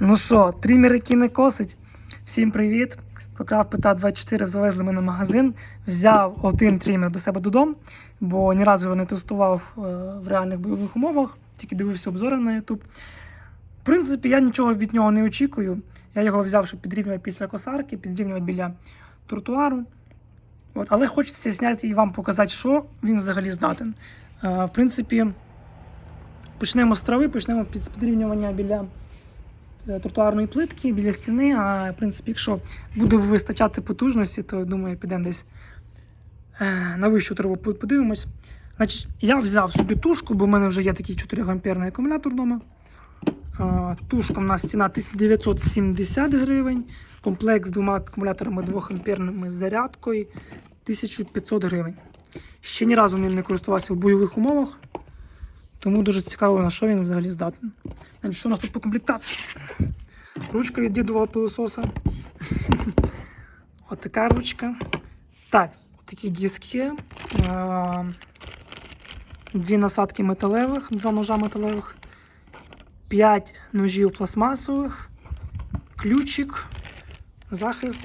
Ну що, трімер, який не косить. Всім привіт. Прокрав ПТА 24 завезли мене в магазин. Взяв один трімер до себе додому, бо ні разу його не тестував е, в реальних бойових умовах, тільки дивився обзори на YouTube. В принципі, я нічого від нього не очікую. Я його взяв, щоб підрівнювати після косарки, підрівнювати біля тротуару. От, але хочеться зняти і вам показати, що він взагалі здатен. Е, в принципі, почнемо з трави, почнемо з підрівнювання біля тротуарної плитки, біля стіни. А в принципі, якщо буде вистачати потужності, то думаю, підемо десь е, на вищу траву подивимось. Значить, я взяв собі тушку, бо в мене вже є такий 4 амперний акумулятор вдома. Е, Тушка у нас ціна 1970 гривень. Комплект з двома акумуляторами 2 амперними з зарядкою 1500 гривень. Ще ні разу ним не користувався в бойових умовах, тому дуже цікаво, на що він взагалі здатний. Що у нас тут по комплектації? Ручка від дідового пилососа. Отака ручка. Так, такі диски. Е, Дві насадки металевих, два ножа металевих, 5 ножів пластмасових, ключик, захист.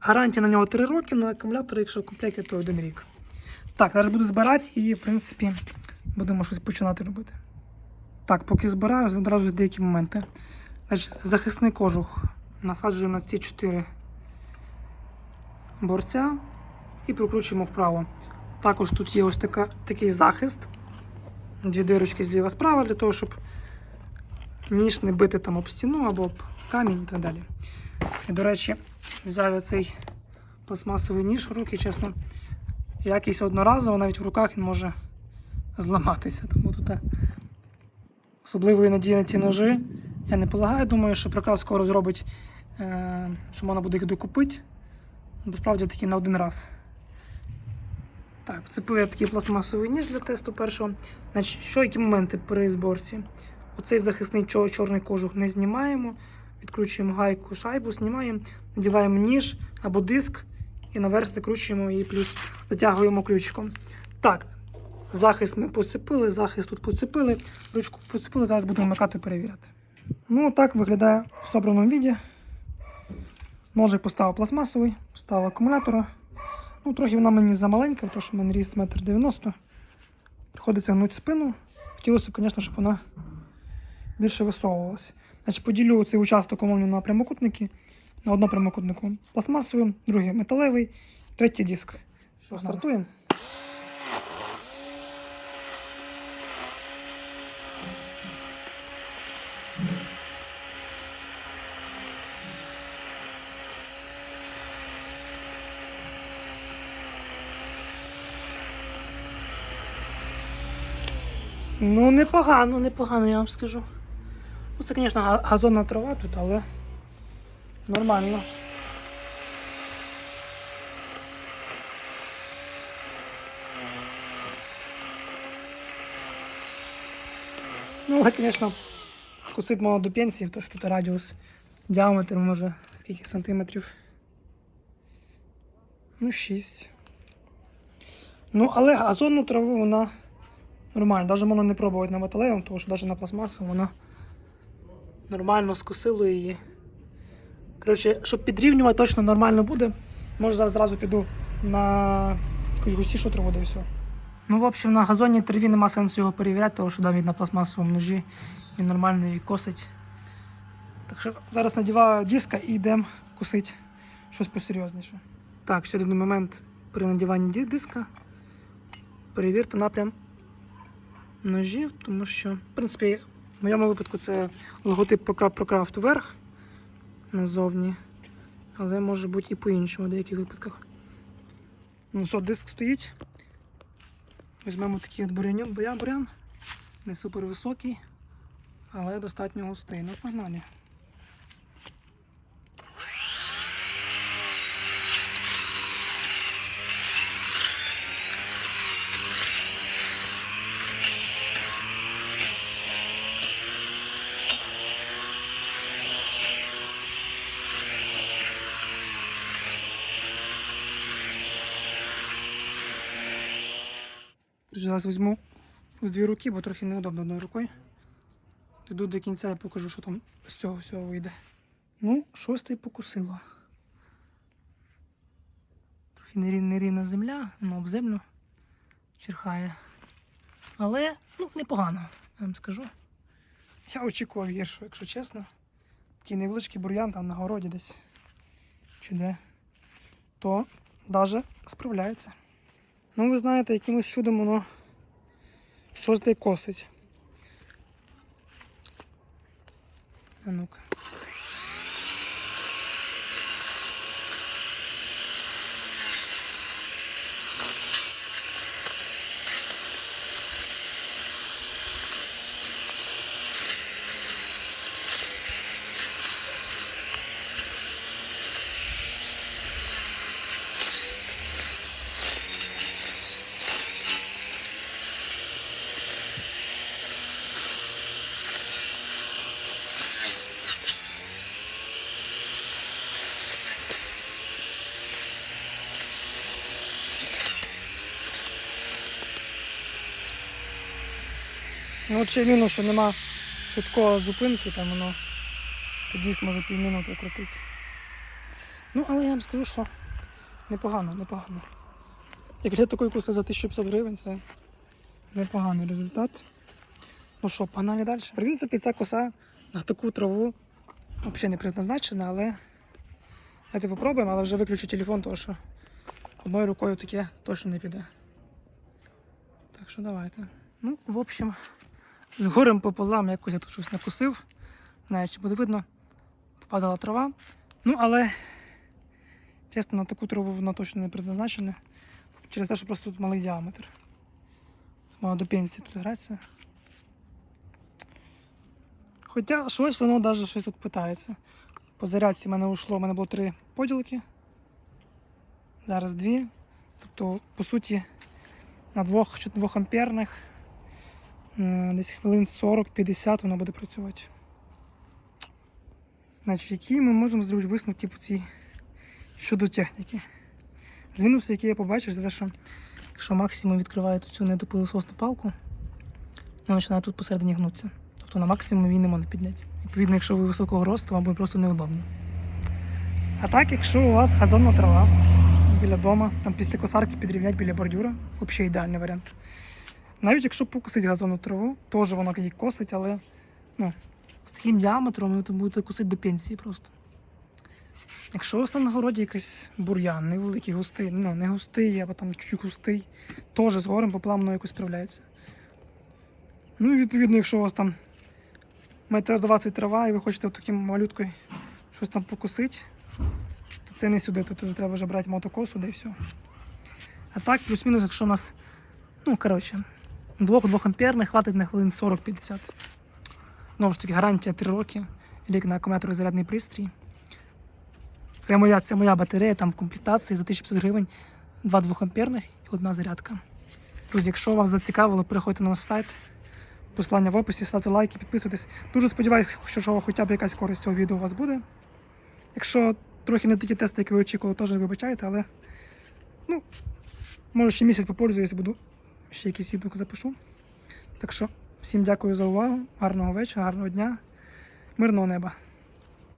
Гарантія на нього 3 роки, на акумулятор, якщо в комплекті, то 1 рік. Так, зараз буду збирати і, в принципі, будемо щось починати робити. Так, поки збираю, одразу деякі моменти. Значить, захисний кожух насаджуємо на ці 4 борця і прокручуємо вправо. Також тут є ось така, такий захист. Дві дирочки зліва справа для того, щоб ніж не бити там об стіну або об камінь і так далі. І, до речі, взяв я цей пластмасовий ніж в руки, чесно, якийсь одноразово, навіть в руках він може зламатися. Тому тут е, особливої надії на ці ножи я не полагаю. Думаю, що Прокрав скоро зробить, е, що можна буде їх докупити. Бо справді таки на один раз. Так, вцепив я такий пластмасовий ніж для тесту першого. Значить, що які моменти при зборці? Оцей захисний чор- чорний кожух не знімаємо. Відкручуємо гайку, шайбу, знімаємо, надіваємо ніж або диск і наверх закручуємо і плюс затягуємо ключиком. Так, захист ми поцепили, захист тут поцепили, ручку поцепили, зараз будемо вмикати і перевіряти. Ну, так виглядає в собраному віді. Ножик поставив пластмасовий, поставив акумулятора. Ну, трохи вона мені замаленька, тому що в мене ріст 1,90 м. Приходиться гнути спину. Хотілося, звісно, щоб вона більше висовувалася. Значить, поділю цей участок умовно на прямокутники. На одному прямокутнику пластмасовий, другий металевий, третій диск. Що, стартуємо? Ну, непогано, непогано, я вам скажу. Ну, це, звісно, газонна трава тут, але нормально. Ну, але, звісно, косить мало до пенсії, тому що тут радіус діаметр може скільки сантиметрів. Ну, 6. Ну, але газонну траву вона нормально. Навіть можна не пробувати на металевому, тому що навіть на пластмасу вона нормально скосило її. Коротше, щоб підрівнювати, точно нормально буде. Може зараз зразу піду на якусь густішу траву да і все. Ну, в общем, на газонній траві нема сенсу його перевіряти, тому що навіть на пластмасовому ножі він нормально її косить. Так що зараз надіваю диска і йдемо косити щось посерйозніше. Так, ще один момент при надіванні диска. Перевірте напрям ножів, тому що, в принципі, в моєму випадку це логотип про крафт вверх назовні, але може бути і по-іншому в деяких випадках. Ну що, диск стоїть. Візьмемо такий от бурян, бурян. Не супер високий, але достатньо густий. Ну, погнали. Зараз візьму в дві руки, бо трохи неудобно одною рукою. Йду до кінця і покажу, що там з цього всього вийде. Ну, шостий покусило. Трохи нерів- нерівна земля, ну, об землю черхає. Але ну, непогано, я вам скажу. Я очікував гірше, якщо чесно. Такий невеличкий бур'ян там на городі десь. Чи де. То навіть справляється. Ну, ви знаєте, якимось чудом воно щось де косить. А ну-ка. Ну, от ще мінус, що нема швидкого зупинки, там воно тоді може півмінути крутити. Ну, але я вам скажу, що непогано, непогано. Як для такої коси за 1500 гривень, це непоганий результат. Ну що, погнали далі. В принципі, ця коса на таку траву взагалі не предназначена, але давайте попробуємо, але вже виключу телефон, тому що одною рукою таке точно не піде. Так що давайте. Ну, в общем, з горем пополам якось я тут щось накусив. Знаю, чи буде видно. Попадала трава. Ну, але, чесно, на таку траву вона точно не предназначена. Через те, що просто тут малий діаметр. Мало до пенсії тут гратися. Хоча щось воно навіть щось тут питається. По зарядці в мене ушло, в мене було три поділки. Зараз дві. Тобто, по суті, на двох чи двох амперних десь хвилин 40-50 воно буде працювати. Значить, які ми можемо зробити висновки по цій щодо техніки. З мінусів, які я побачив, це те, що якщо максимум відкриває цю недопилососну палку, вона починає тут посередині гнутися. Тобто на максимум її не можна підняти. Відповідно, якщо ви високого росту, вам буде просто неудобно. А так, якщо у вас газонна трава біля дома, там після косарки підрівнять біля бордюра, взагалі ідеальний варіант. Навіть якщо покусить газонну траву, теж воно її косить, але ну, з таким діаметром ви будете косити до пенсії просто. Якщо у вас там на городі якийсь бур'ян, невеликий, густий, ну не густий, або там чуть густий, теж з горем пополам воно якось справляється. Ну і відповідно, якщо у вас там метр 20 трава і ви хочете таким малюткою щось там покусити, то це не сюди, то туди треба вже брати мотокосу, де і все. А так, плюс-мінус, якщо у нас, ну коротше, двох-двох амперних хватить на хвилин 40-50. Знову ж таки, гарантія 3 роки, рік на акумуляторний зарядний пристрій. Це моя, це моя батарея, там в комплектації за 1500 гривень, два 2 амперних і одна зарядка. Друзі, якщо вас зацікавило, переходьте на наш сайт. Посилання в описі, ставте лайки, підписуйтесь. Дуже сподіваюся, що хоча б якась користь цього відео у вас буде. Якщо трохи не такі тести, які ви очікували, теж не вибачайте, але ну, може ще місяць попользуюся, буду ще якийсь відок запишу. Так що, всім дякую за увагу, гарного вечора, гарного дня, мирного неба.